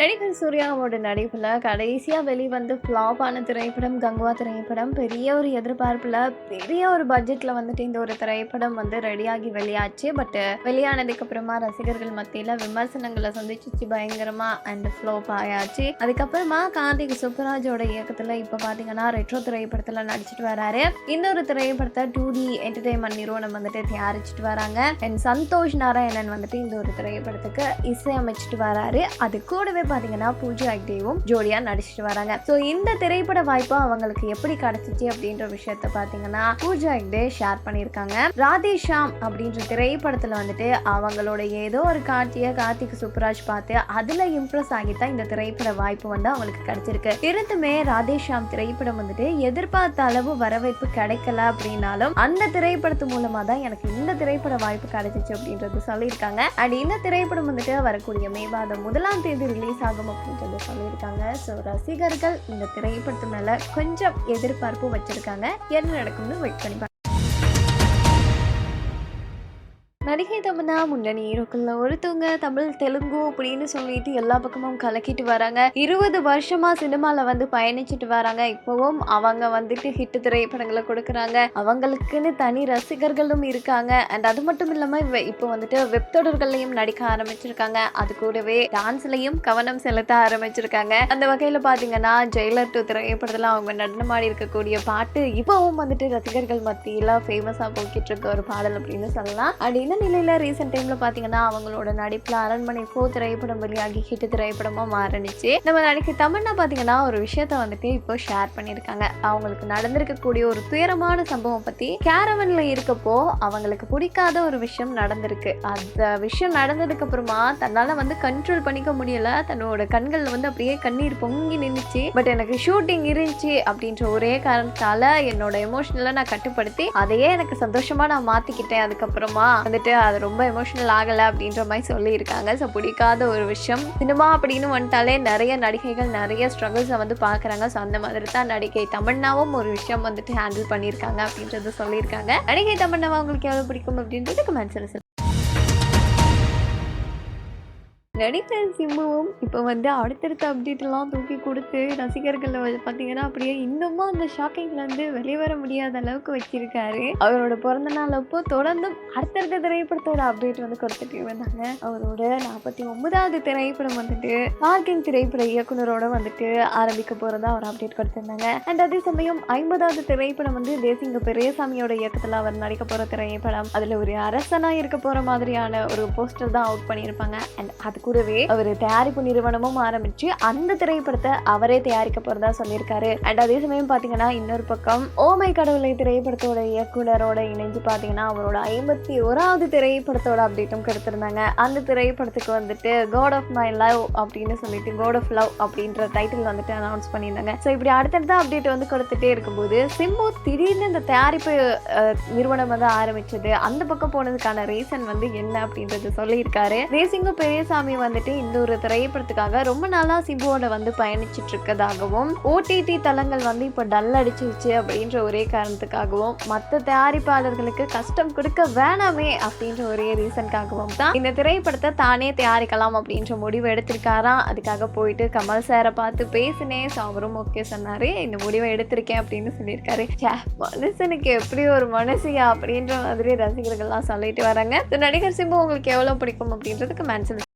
நடிகர் சூர்யாவோட நடிப்பில் கடைசியாக வெளிவந்து ஃப்ளாப் ஆன திரைப்படம் கங்குவா திரைப்படம் பெரிய ஒரு எதிர்பார்ப்பில் பெரிய ஒரு பட்ஜெட்டில் வந்துட்டு இந்த ஒரு திரைப்படம் வந்து ரெடியாகி வெளியாச்சு. பட் வெளியானதுக்கு அப்புறமா ரசிகர்கள் மத்தியில் விமர்சனங்களை சந்திச்சிச்சு பயங்கரமாக அண்ட் ஃப்ளோப் ஆயாச்சு. அதுக்கப்புறமா கார்த்திக் சுப்பராஜோட இயக்கத்தில் இப்போ பார்த்தீங்கன்னா ரெட்ரோ திரைப்படத்தில் நடிச்சிட்டு வராரு. இந்த ஒரு திரைப்படத்தை டூ டி என்டர்டைன்மெண்ட் நிறுவனம் வந்துட்டு தயாரிச்சிட்டு வராங்க. அண்ட் சந்தோஷ் நாராயணன் வந்துட்டு இந்த ஒரு திரைப்படத்துக்கு இசையமைச்சிட்டு வராரு. அது கூடவே பார்த்தீங்கன்னா பூஜா அக்டேவும் ஜோடியா நடிச்சிட்டு வராங்க. ஸோ இந்த திரைப்பட வாய்ப்பு அவங்களுக்கு எப்படி கிடைச்சிச்சு அப்படின்ற விஷயத்த பார்த்தீங்கன்னா பூஜா அக்டே ஷேர் பண்ணியிருக்காங்க. ராதேஷாம் அப்படின்ற திரைப்படத்தில் வந்துட்டு அவங்களோட ஏதோ ஒரு காட்சியை கார்த்திக் சுப்ராஜ் பார்த்து அதில் இம்ப்ரெஸ் ஆகித்தான் இந்த திரைப்பட வாய்ப்பு வந்து அவங்களுக்கு கிடைச்சிருக்கு. இருந்துமே ராதேஷாம் திரைப்படம் வந்துட்டு எதிர்பார்த்த அளவு வரவேற்பு கிடைக்கல அப்படின்னாலும் அந்த திரைப்படத்து மூலமாக தான் எனக்கு இந்த திரைப்பட வாய்ப்பு கிடைச்சிச்சு அப்படின்றது சொல்லியிருக்காங்க. அண்ட் இந்த திரைப்படம் வந்துட்டு வரக்கூடிய மே மாதம் முதலாம் தேதி ரிலீஸ் ஆகும் அப்படின்றது சொல்லியிருக்காங்க ஸோ ரசிகர்கள் இந்த திரைப்படத்து மேல கொஞ்சம் எதிர்பார்ப்பு வச்சிருக்காங்க. என்ன நடக்கும்னு வெயிட் பண்ணி நடிகை தமன்னா முன்னணி ஹீரோக்களில் ஒருத்தவங்க தமிழ் தெலுங்கு அப்படின்னு சொல்லிட்டு எல்லா பக்கமும் கலக்கிட்டு வராங்க. இருபது வருஷமா சினிமாவில் வந்து பயணிச்சுட்டு வராங்க. இப்போவும் அவங்க வந்துட்டு ஹிட் திரைப்படங்களை கொடுக்குறாங்க. அவங்களுக்குன்னு தனி ரசிகர்களும் இருக்காங்க. அண்ட் அது மட்டும் இல்லாமல் இப்போ வந்துட்டு வெப் தொடர்கள்லையும் நடிக்க ஆரம்பிச்சிருக்காங்க. அது கூடவே டான்ஸ்லையும் கவனம் செலுத்த ஆரம்பிச்சிருக்காங்க. அந்த வகையில் பார்த்தீங்கன்னா ஜெயிலர் டூ திரைப்படத்தில் அவங்க நடனமாடி இருக்கக்கூடிய பாட்டு இப்போவும் வந்துட்டு ரசிகர்கள் மத்தியில் ஃபேமஸாக போய்கிட்டு இருக்க ஒரு பாடல் அப்படின்னு சொல்லலாம். அண்ட் நிலையில் ரீசெண்ட் டைமில் பார்த்தீங்கன்னா அவங்களோட நடிப்பில் அரண்மனை போ திரைப்படம் வெளியாகி ஹிட் திரைப்படமாக மாறினுச்சு. நம்ம நடிகை தமிழ்னா பார்த்தீங்கன்னா ஒரு விஷயத்த வந்துட்டு இப்போ ஷேர் பண்ணியிருக்காங்க அவங்களுக்கு நடந்திருக்கக்கூடிய ஒரு துயரமான சம்பவம் பற்றி கேரவனில் இருக்கப்போ அவங்களுக்கு பிடிக்காத ஒரு விஷயம் நடந்திருக்கு. அந்த விஷயம் நடந்ததுக்கு அப்புறமா தன்னால் வந்து கண்ட்ரோல் பண்ணிக்க முடியல. தன்னோட கண்களில் வந்து அப்படியே கண்ணீர் பொங்கி நின்றுச்சு பட் எனக்கு ஷூட்டிங் இருந்துச்சு அப்படின்ற ஒரே காரணத்தால என்னோட எமோஷனலை நான் கட்டுப்படுத்தி அதையே எனக்கு சந்தோஷமாக நான் மாத்திக்கிட்டேன். அதுக்கப்புறமா வந்துட்டு அது ரொம்ப எமோஷனல் ஆகலை அப்படின்ற மாதிரி சொல்லியிருக்காங்க. ஸோ பிடிக்காத ஒரு விஷயம். சினிமா அப்படின்னு வந்துட்டாலே நிறைய நடிகைகள் நிறைய ஸ்ட்ரகிள்ஸை வந்து பார்க்குறாங்க. ஸோ அந்த மாதிரி தான் நடிகை தமன்னாவும் ஒரு விஷயம் வந்துட்டு ஹேண்டில் பண்ணியிருக்காங்க அப்படின்றத சொல்லியிருக்காங்க. நடிகை தமன்னாவை உங்களுக்கு எவ்வளோ பிடிக்கும் அப்படின்றது கமெண்ட்ஸில் நடிகர் சிம்புவும் இப்போ வந்து அடுத்தடுத்த அப்டேட்லாம் தூக்கி கொடுத்து ரசிகர்களை பார்த்தீங்கன்னா அப்படியே இன்னமும் அந்த ஷாக்கிங்லேருந்து வெளிவர முடியாத அளவுக்கு வச்சிருக்காரு. அவரோட பிறந்த நாள் அப்போ தொடர்ந்து அடுத்தடுத்த திரைப்படத்தோட அப்டேட் வந்து கொடுத்துட்டு வந்தாங்க. அவரோட நாற்பத்தி ஒன்பதாவது திரைப்படம் வந்துட்டு பார்க்கிங் திரைப்பட இயக்குனரோட வந்துட்டு ஆரம்பிக்க போகிறதா ஒரு அப்டேட் கொடுத்துருந்தாங்க. அண்ட் அதே சமயம் ஐம்பதாவது திரைப்படம் வந்து தேசிங்க பெரியசாமியோட இயக்கத்தில் அவர் நடிக்க போகிற திரைப்படம். அதில் ஒரு அரசனாக இருக்க போகிற மாதிரியான ஒரு போஸ்டர் தான் அவுட் பண்ணியிருப்பாங்க. அண்ட் அது கூடவே அவர் தயாரிப்பு நிறுவனமும் ஆரம்பிச்சு அந்த திரைப்படத்தை அவரே தயாரிக்க போறதா சொல்லியிருக்காரு. அண்ட் அதே சமயம் பாத்தீங்கன்னா இன்னொரு பக்கம் ஓமை கடவுளை திரைப்படத்தோட இயக்குனரோட இணைஞ்சு பாத்தீங்கன்னா அவரோட ஐம்பத்தி ஓராவது திரைப்படத்தோட அப்டேட்டும் கொடுத்திருந்தாங்க. அந்த திரைப்படத்துக்கு வந்துட்டு காட் ஆஃப் மை லவ் அப்படின்னு சொல்லிட்டு காட் ஆஃப் லவ் அப்படின்ற டைட்டில் வந்துட்டு அனௌன்ஸ் பண்ணியிருந்தாங்க. ஸோ இப்படி அடுத்தடுத்த அப்டேட் வந்து கொடுத்துட்டே இருக்கும்போது சிம்பு திடீர்னு இந்த தயாரிப்பு அஹ், நிறுவனம் வந்து ஆரம்பிச்சது. அந்த பக்கம் போனதுக்கான ரீசன் வந்து என்ன அப்படின்றது சொல்லியிருக்காரு. தேசிங்க பெரியசாமி வந்துட்டு இந்த ஒரு திரைப்படத்துக்காக ரொம்ப நாளா சிபுவோட வந்து பயணிச்சிட்டு இருக்கதாகவும் ஓடிடி தளங்கள் வந்து இப்போ டல் அடிச்சிருச்சு அப்படின்ற ஒரே காரணத்துக்காகவும் மற்ற தயாரிப்பாளர்களுக்கு கஷ்டம் கொடுக்க வேணாமே அப்படின்ற ஒரே ரீசன்காகவும் தான் இந்த திரைப்படத்தை தானே தயாரிக்கலாம் அப்படின்ற முடிவு எடுத்திருக்காராம் அதுக்காக போயிட்டு கமல் சாரை பார்த்து பேசினேன் ஸோ அவரும் ஓகே சொன்னாரு. இந்த முடிவை எடுத்திருக்கேன் அப்படின்னு சொல்லியிருக்காரு. மனுஷனுக்கு எப்படி ஒரு மனசியா அப்படின்ற மாதிரி ரசிகர்கள்லாம் சொல்லிட்டு வராங்க. நடிகர் சிம்பு உங்களுக்கு எவ்வளோ பிடிக்கும் அப்படின்றதுக்கு மேன்சல்